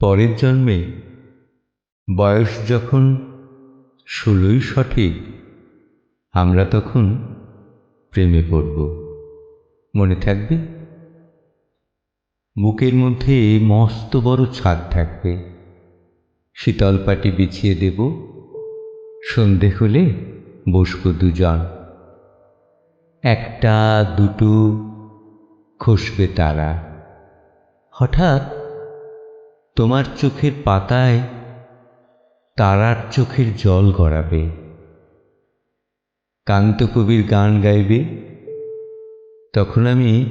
পরের জন্মে বয়স যখন ষোলোই সঠিক আমরা তখন প্রেমে পড়ব। মনে থাকবে? বুকের মধ্যে মস্ত বড় ছাদ থাকবে। শীতল পাটি বিছিয়ে দেব। সন্ধে হলে বসব দুজন। একটা, দুটো খসবে তারা। হঠাৎ তোমার চোখের পাতায় তারার চোখের জল গড়াবে। কান্ত কবির গান গাইবে। তখন আমি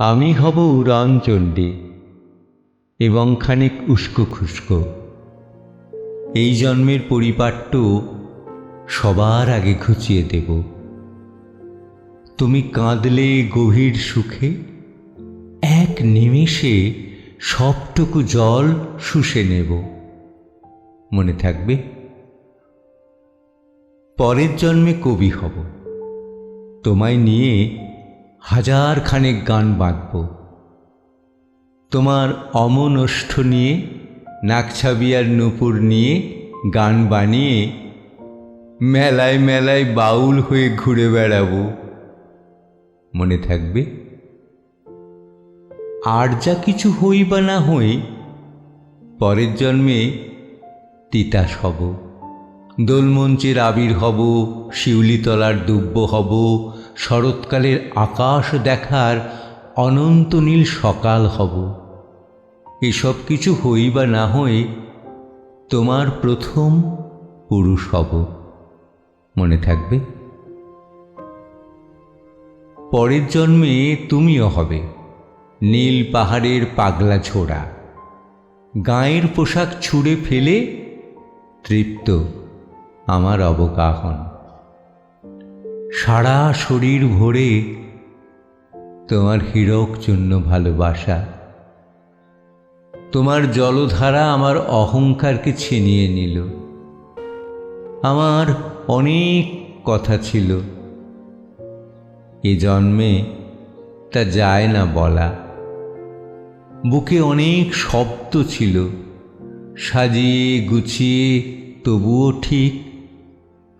আমি হব উড়ান চণ্ডী এবং খানিক উস্কো খুস্কো। এই জন্মের পরিপাট্য সবার আগে খুঁচিয়ে দেব। তুমি কাঁদলে গভীর সুখে, এক নিমেষে সবটুকু জল শুষে নেব। মনে থাকবে? পরের জন্মে কবি হব। তোমায় নিয়ে হাজার খানেক গান বাঁধব তোমার অমনষ্ঠ নিয়ে নাকছাবিয়ার নূপুর নিয়ে গান বানিয়ে মেলায় মেলায় বাউল হয়ে ঘুরে বেড়াবো। মনে থাকবে? আর যা কিছু হই বা না হই, পরের জন্মে তিতাস হব। দোলমঞ্চের আবির হব, শিউলিতলার দুব্য হব, শরৎকালের আকাশ দেখার অনন্ত নীল সকাল হব। এসব কিছু হই বা না হই তোমার প্রথম পুরুষ হব। মনে থাকবে? পরের জন্মে তুমিও হবে, নীল পাহাড়ের পাগলা ছোড়া। গায়ের পোশাক ছুঁড়ে ফেলে তৃপ্ত। আমার অবগাহন। সারা শরীর ভরে তোমার হীরক জন্য ভালোবাসা। তোমার জলধারা আমার অহংকারকে ছিনিয়ে নিল। আমার অনেক কথা ছিল। এ জন্মে তা যায় না বলা। বুকে অনেক শব্দ ছিল। সাজিয়ে গুছিয়ে তবুও ঠিক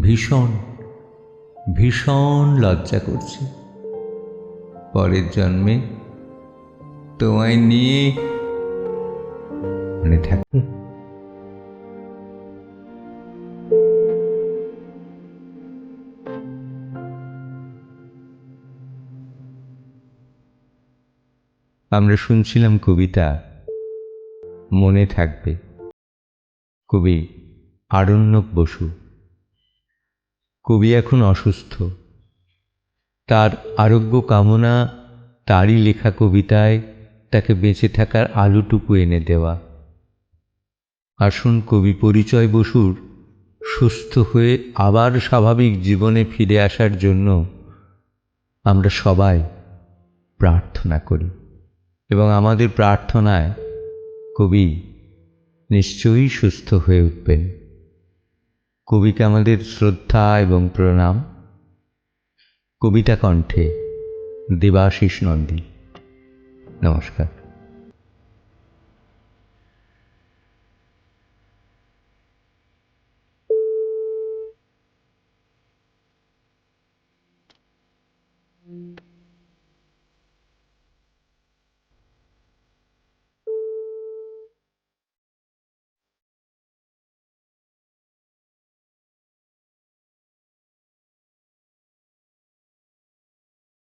ভীষণ ভীষণ লজ্জা করছে। পরের জন্মে তোমায় নিয়ে মনে থাকবে আমরা শুনছিলাম কবিতা মনে থাকবে। কবি আরণ্যক বসু। কবি এখন অসুস্থ। তার আরোগ্য কামনা, তারই লেখা কবিতায় তাকে বেঁচে থাকার আলুটুকু এনে দেওয়া। আসুন কবি পরিচয় বসুর সুস্থ হয়ে আবার স্বাভাবিক জীবনে ফিরে আসার জন্য আমরা সবাই প্রার্থনা করি এবং আমাদের প্রার্থনায় কবি নিশ্চয়ই সুস্থ হয়ে উঠবেন। কবিকে আমাদের শ্রদ্ধা এবং প্রণাম কবিতা কণ্ঠে দেবাশিস নন্দী। নমস্কার।